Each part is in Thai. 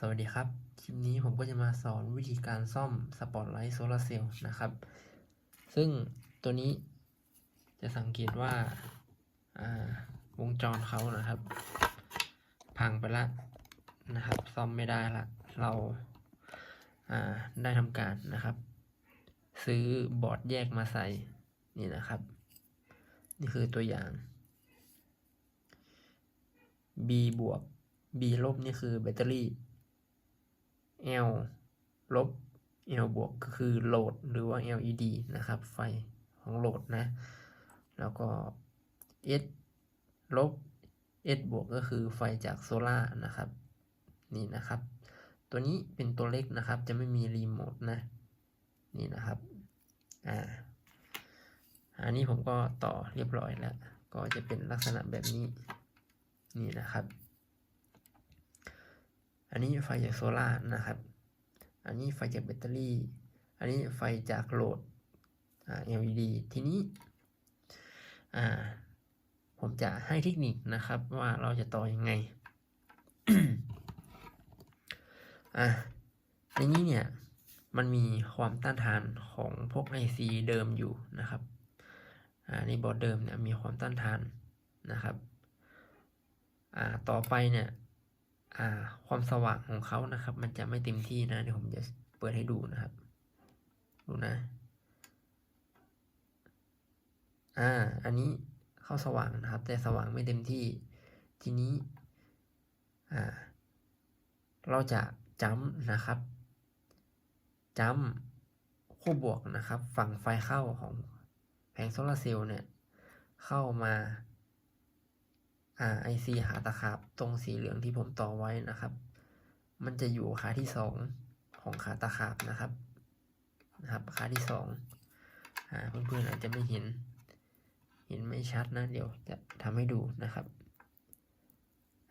สวัสดีครับ คลิปนี้ผมก็จะมาสอนวิธีการซ่อมสปอตไลท์โซลาร์เซลล์นะครับ ซึ่งตัวนี้จะสังเกตว่าาวงจรเขานะครับ พังไปละนะครับ ซ่อมไม่ได้ละ เราาได้ทำการนะครับ ซื้อบอร์ดแยกมาใส่นี่นะครับ นี่คือตัวอย่าง B บวก B ลบนี่คือแบตเตอรี่ L ลบ L บวกก็คือโหลดหรือว่า LED นะครับ ไฟของโหลดนะ แล้วก็ S ลบ S บวกก็คือไฟจากโซล่านะครับนี่นะครับ ตัวนี้เป็นตัวเล็กนะครับ จะไม่มีรีโมทนะ นี่นะครับอ่าอันนี้ผมก็ต่อเรียบร้อยแล้ว ก็จะเป็นลักษณะแบบนี้ นี่นะครับ อันนี้ไฟจากโซล่านะครับ อันนี้ไฟจากแบตเตอรี่ อันนี้ไฟจากโหลดอ LED ทีนี้ผมจะให้เทคนิคนะครับว่าเราจะต่ออยังไงอ่าในนี้เนี่ย มันมีความต้านทานของพวก IC เดิมอยู่นะครับอ่าในบอร์ดเดิมเนี่ยมีความต้านทานนะครับอ่าต่อไปเนี่ย อ่า ความสว่างของเขานะครับ มันจะไม่เต็มที่นะเดี๋ยวผมจะเปิดให้ดูนะครับ ดูนะ อ่า อันนี้เข้าสว่างนะครับ แต่สว่างไม่เต็มที่ ทีนี้ อ่า เราจะจำนะครับจำคู่บวกนะครับ ฝั่งไฟเข้าของแผงโซลาร์เซลล์เนี่ย เข้ามา อ่า IC หาตะขาบตรงสีเหลืองที่ผมต่อไว้นะครับ มันจะอยู่ขาที่สองของขาตะขาบนะครับ นะครับ ขาที่สองอ่าเพื่อนๆอาจจะไม่เห็น เห็นไม่ชัดนะ เดี๋ยวจะทำให้ดูนะครับ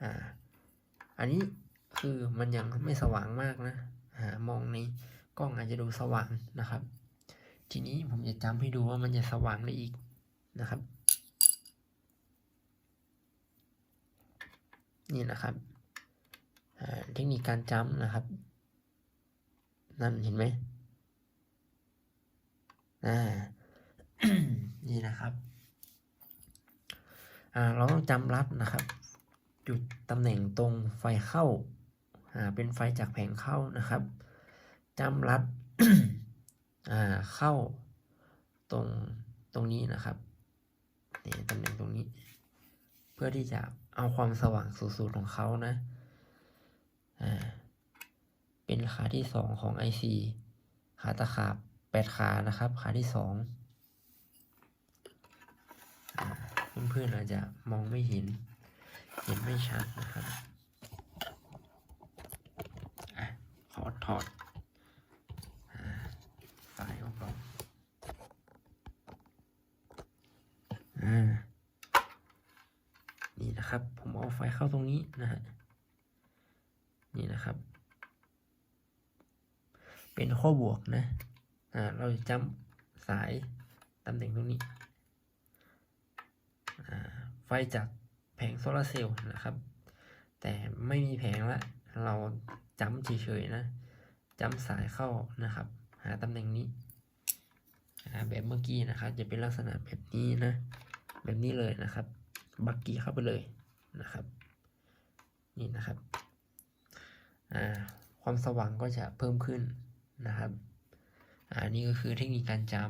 อ่า อันนี้คือมันยังไม่สว่างมากนะอ่ามองในกล้องอาจจะดูสว่างนะครับ ทีนี้ผมจะจำให้ดูว่ามันจะสว่างได้อีกนะครับ นี่นะครับเทคนิคการจำนะครับ นั่นเห็นไหมอ่านี่นะครับอ่าเราต้องจำรัดนะครับ จุดตำแหน่งตรงไฟเข้าอ่าเป็นไฟจากแผงเข้านะครับจำรัดอ่าเข้าตรงตรงนี้นะครับนี่ตำแหน่งตรงนี้ เพื่อที่จะ เอาความสว่างสูตรของเขานะ อ่า เป็นขาที่สองของ IC ขาตะขาบแปดขานะครับ ขาที่สองเพื่อนๆอาจจะมองไม่เห็น เห็นไม่ชัดนะครับอขอถอดสายออกก่อนอ่า นี่นะครับ ผมเอาไฟเข้าตรงนี้นะฮะนี่นะครับ เป็นข้อบวกนะอ่าเราจะจำสายตำแหน่งตรงนี้อ่าไฟจากแผงโซลาเซลล์นะครับ แต่ไม่มีแผงละเราจำเฉยๆนะจำสายเข้านะครับ หาตำแหน่งนี้แบบเมื่อกี้นะครับ จะเป็นลักษณะแบบนี้นะ แบบนี้เลยนะครับ บักกี้เข้าไปเลยนะครับนี่นะครับความสว่างก็จะเพิ่มขึ้นนะครับอ่านี่ก็คือเทคนิคการจำ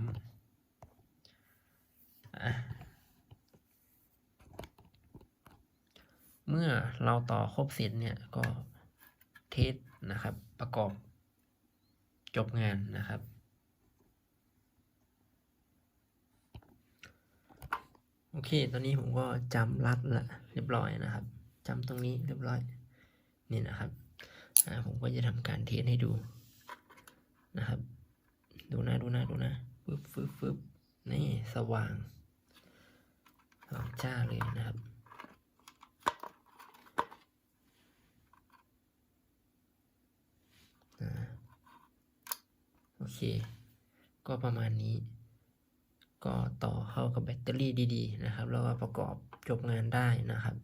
เมื่อเราต่อครบเสร็จเนี่ยก็เทสนะครับประกอบจบงานนะครับ โอเค ตอนนี้ผมก็จำรัดละเรียบร้อยนะครับ จำตรงนี้เรียบร้อย นี่นะครับ ผมก็จะทำการเทสให้ดูนะครับ ดูนะดูนะดูนะฟึบฟึบฟึบนี่สว่างสว่างจ้าเลยนะครับโอเค ก็ประมาณนี้ ก็ต่อเข้ากับแบตเตอรี่ดีๆนะครับ แล้วก็ประกอบจบงานได้นะครับ